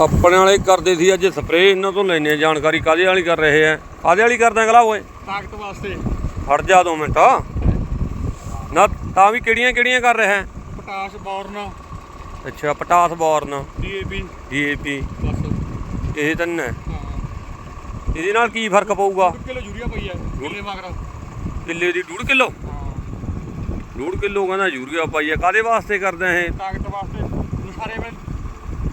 ਆਪਣੇ ਵਾਲੇ ਕਰਦੇ ਸੀ ਅੱਜ ਸਪਰੇਅ ਇਹਨਾਂ ਤੋਂ ਲੈਣੇ ਜਾਣਕਾਰੀ ਕਾਦੇ ਵਾਲੀ ਕਰ ਰਹੇ ਆ? ਕਾਦੇ ਵਾਲੀ ਕਰਦਾ ਗਲਾ ਓਏ? ਤਾਕਤ ਵਾਸਤੇ। ਫੜ ਜਾ ਦੋ ਮਿੰਟ। ਨਾ ਤਾਂ ਵੀ ਕਿਹੜੀਆਂ ਕਿਹੜੀਆਂ ਕਰ ਰਿਹਾ? Potash boron. ਅੱਛਾ ਪਟਾਸ ਬੋਰਨ। ਡੀਏਪੀ ਡੀਏਪੀ ਬਸ। ਇਹ ਤਿੰਨ ਹੈ। ਇਹਦੇ ਨਾਲ ਕੀ ਫ਼ਰਕ ਪਊਗਾ? 1 ਕਿਲੋ ਯੂਰੀਆ ਪਈ ਹੈ ਕਿਲੇ ਮਗਰ। ਕਿੱਲੇ ਦੀ 1.5 ਕਿਲੋ? ਹਾਂ। 1.5 ਕਿਲੋ ਕਹਿੰਦਾ ਯੂਰੀਆ ਪਾਈ ਹੈ ਕਾਦੇ ਵਾਸਤੇ ਕਰਦੇ ਆ ਇਹ? ਤਾਕਤ ਵਾਸਤੇ। ਸਾਰੇ ਵੇ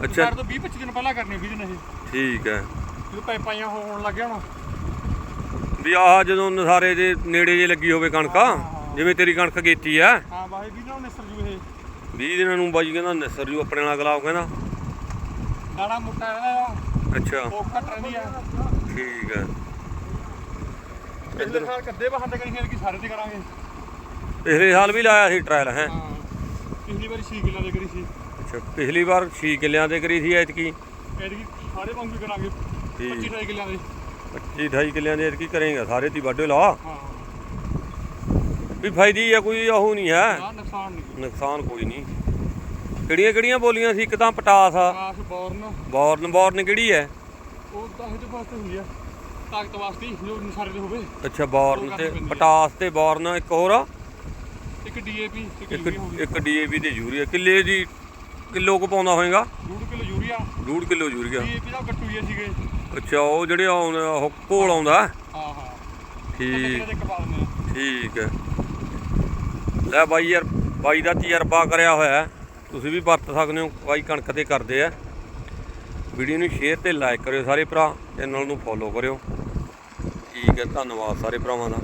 ਅੱਛਾ। ਤੋਂ 20 25 ਦਿਨ ਪਹਿਲਾਂ ਕਰਨੀ ਵੀ ਦਿਨ ਇਹ। ਠੀਕ ਹੈ। ਜਦੋਂ ਪਾਈਪਾਂ ਹੋਣ ਲੱਗਿਆ ਹੁਣ। ਵੀ ਆਹ ਜਦੋਂ ਨਸਾਰੇ ਦੇ ਨੇੜੇ ਜੇ ਲੱਗੀ ਹੋਵੇ ਕਣਕ ਜਿਵੇਂ ਤੇਰੀ ਕਣਕ ਗੇਤੀ ਆ ਹਾਂ ਬਾਈ ਵੀ ਨਾ ਨਿਸਰ ਜੂ ਇਹ। 20 ਦਿਨਾਂ ਨੂੰ ਬਾਈ ਕਹਿੰਦਾ ਨਸਰ ਜੂ ਆਪਣੇ ਨਾਲ ਗਲਾਬ ਕਹਿੰਦਾ। ਦਾਣਾ ਮੁੱਟਾ ਇਹਦਾ। ਅੱਛਾ। ਉਹ ਘਟ ਰਹਿੰਦੀ ਆ। ਠੀਕ ਹੈ। ਪਿਛਲੇ ਸਾਲ ਕੱਦੇ ਬਹਾਨੇ ਕਰੀ ਸੀ ਕਿ ਸਾਰੇ ਤੇ ਕਰਾਂਗੇ। ਪਿਛਲੇ ਸਾਲ ਵੀ ਲਾਇਆ ਸੀ ਟ੍ਰਾਇਲ ਹੈ। ਹਾਂ। ਪਿਛਲੀ ਵਾਰੀ 6 ਕਿੱਲਾ ਦੇ ਕਰੀ ਸੀ। ਅੱਛਾ ਪਿਛਲੀ ਵਾਰ 6 ਕਿੱਲਿਆਂ ਤੇ ਕਰੀ ਸੀ ਐਤਕੀ? ਐਤਕੀ ਸਾਰੇ ਵਾਂਗੂ ਹੀ ਕਰਾਂਗੇ 25 28 ਕਿੱਲਿਆਂ ਦੇ। 25 28 ਕਿੱਲਿਆਂ ਦੇ ਐਤਕੀ ਕਰੇਗਾ ਸਾਰੇ ਦੀ ਵਾਢੇ ਲਾ। ਹਾਂ ਵੀ ਫਾਇਦੀ ਆ ਕੋਈ ਉਹ ਨਹੀਂ ਹੈ। ਨਾ ਨੁਕਸਾਨ ਨਹੀਂ। ਨੁਕਸਾਨ ਕੋਈ ਨਹੀਂ। ਕਿਹੜੀਆਂ ਕਿਹੜੀਆਂ ਬੋਲੀਆਂ ਸੀ? ਇੱਕ ਤਾਂ ਪਟਾਸ ਆ। ਆਕਾਸ਼ ਬੋਰਨ। ਬੋਰਨ ਬੋਰਨ ਕਿਹੜੀ ਹੈ? ਉਹ ਤਾਂ ਇਹਦੇ ਵਾਸਤੇ ਹੁੰਦੀ ਆ। ਤਾਕਤ ਵਾਸਤੇ ਜੋ ਸਾਰੇ ਦੇ ਹੋਵੇ। ਅੱਛਾ ਬੋਰਨ ਤੇ ਪਟਾਸ ਤੇ ਬੋਰਨ ਇੱਕ ਹੋਰ ਆ। ਇੱਕ ਡੀਏਪੀ ਇੱਕ ਇੱਕ ਯੂਰੀਆ ਹੋ ਗਈ ਇੱਕ ਡੀਏਪੀ ਤੇ ਯੂਰੀਆ। ਕਿੱਲੇ ਦੀ ਕਿਲੋ ਕੁ ਪਾਉਂਦਾ ਹੋਏਗਾ? 2 kilo urea. 2 kilo urea. DAP ਦਾ ਗੱਟੂ ਹੀ ਸੀਗੇ। ਅੱਛਾ ਉਹ ਜਿਹੜੇ ਆਉਣ ਉਹ ਘੋਲ ਆਉਂਦਾ? ਹਾਂ ਹਾਂ। ਠੀਕ। ਤੇ ਇੱਕ ਪਾ ਦਿੰਦੇ ਆ। ਠੀਕ ਹੈ। ਲੈ ਬਾਈ ਯਾਰ ਬਾਈ ਦਾ ਤਜਰਬਾ ਕਰਿਆ ਹੋਇਆ। ਹੈ। ਤੁਸੀਂ ਵੀ ਵਰਤ ਸਕਦੇ ਹੋ ਬਾਈ ਕਣਕ ਤੇ ਕਰਦੇ ਆ। ਵੀਡੀਓ ਨੂੰ ਸ਼ੇਅਰ ਤੇ ਲਾਈਕ ਕਰਿਓ ਸਾਰੇ ਭਰਾ ਚੈਨਲ ਨੂੰ ਫੋਲੋ ਕਰਿਓ। ਠੀਕ ਹੈ ਧੰਨਵਾਦ ਸਾਰੇ ਭਰਾਵਾਂ ਦਾ।